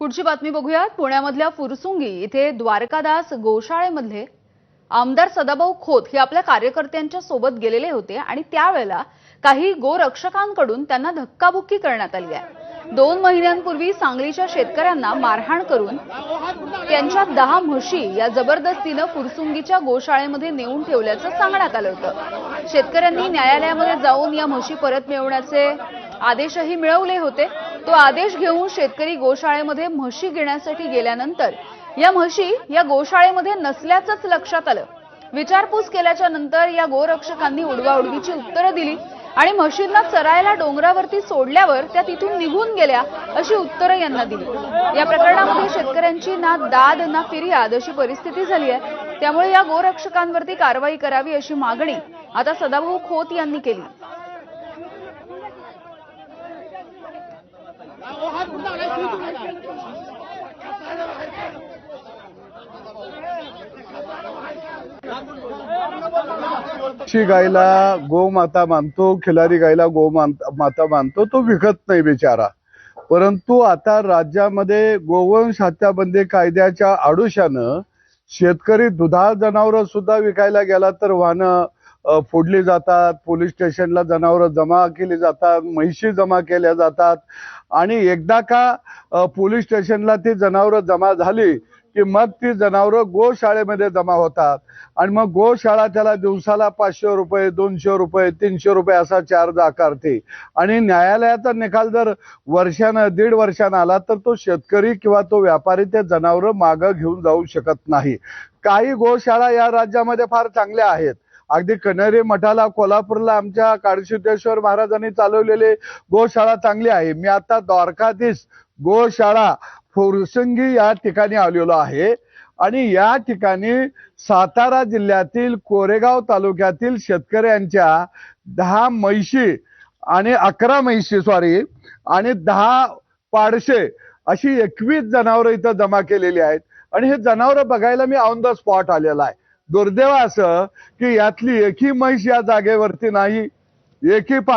पुढची बातमी बघूयात. पुण्यामधल्या फुरसुंगी इथे द्वारकादास गोशाळेमधले आमदार सदाभाऊ खोत हे आपल्या कार्यकर्त्यांच्या सोबत गेलेले होते आणि त्यावेळेला काही गोरक्षकांकडून त्यांना धक्काबुक्की करण्यात आली आहे. दोन महिन्यांपूर्वी सांगलीच्या शेतकऱ्यांना मारहाण करून त्यांच्या दहा म्हशी या जबरदस्तीनं फुरसुंगीच्या गोशाळेमध्ये नेऊन ठेवल्याचं सांगण्यात आलं होतं. शेतकऱ्यांनी न्यायालयामध्ये जाऊन या म्हशी परत मिळवण्याचे आदेशही मिळवले होते. तो आदेश घेऊन शेतकरी गोशाळेमध्ये म्हशी घेण्यासाठी गेल्यानंतर या म्हशी या गोशाळेमध्ये नसल्याचंच लक्षात आलं. विचारपूस केल्याच्यानंतर या गोरक्षकांनी उडवाउडवीची उत्तरं दिली आणि म्हशींना चरायला डोंगरावरती सोडल्यावर त्या तिथून निघून गेल्या अशी उत्तरं यांना दिली. या प्रकरणामध्ये शेतकऱ्यांची ना दाद ना फिर्याद अशी परिस्थिती झाली आहे. त्यामुळे या गोरक्षकांवरती कारवाई करावी अशी मागणी आता सदाभाऊ खोत यांनी केली. गायला गोमाता मानतो खिलारी गायला गो माता मानतो तो विकत नाही बिचारा. परंतु आता राज्यामध्ये गोवंश हत्याबंदी कायद्याच्या आडुशानं शेतकरी दुधाळ जनावर सुद्धा विकायला गेला तर वाहनं फोडली जातात पोलीस स्टेशनला जनावरं जमा केली जातात म्हैशी जमा केल्या जातात. आणि एकदा का पोलीस स्टेशनला ती जनावरं जमा झाली की मग ती जनावरं गोशाळेमध्ये जमा होतात. आणि मग गोशाळा त्याला दिवसाला पाचशे रुपये दोनशे रुपये तीनशे रुपये असा चार्ज आकारते. आणि न्यायालयाचा निकाल जर वर्षानं दीड वर्षानं आला तर तो शेतकरी किंवा तो व्यापारी ते जनावरं मागं घेऊन जाऊ शकत नाही. काही गोशाळा या राज्यामध्ये फार चांगल्या आहेत. अगदी कन्हेरी मठाला कोल्हापूरला आमच्या काळसिद्धेश्वर महाराजांनी चालवलेले गोशाळा चांगली आहे. मी आता द्वारकाधीश गोशाळा फुरसंगी या ठिकाणी आलेलो आहे. आणि या ठिकाणी सातारा जिल्ह्यातील कोरेगाव तालुक्यातील शेतकऱ्यांच्या दहा म्हैशी आणि अकरा म्हैशी सॉरी आणि दहा पाडशे अशी एकवीस जनावरं इथं जमा केलेली आहेत. आणि हे जनावरं बघायला मी ऑन द स्पॉट आलेला आहे. दुर्दैव असं की यातली एकही म्हैस या जागेवरती नाही. एकही पाड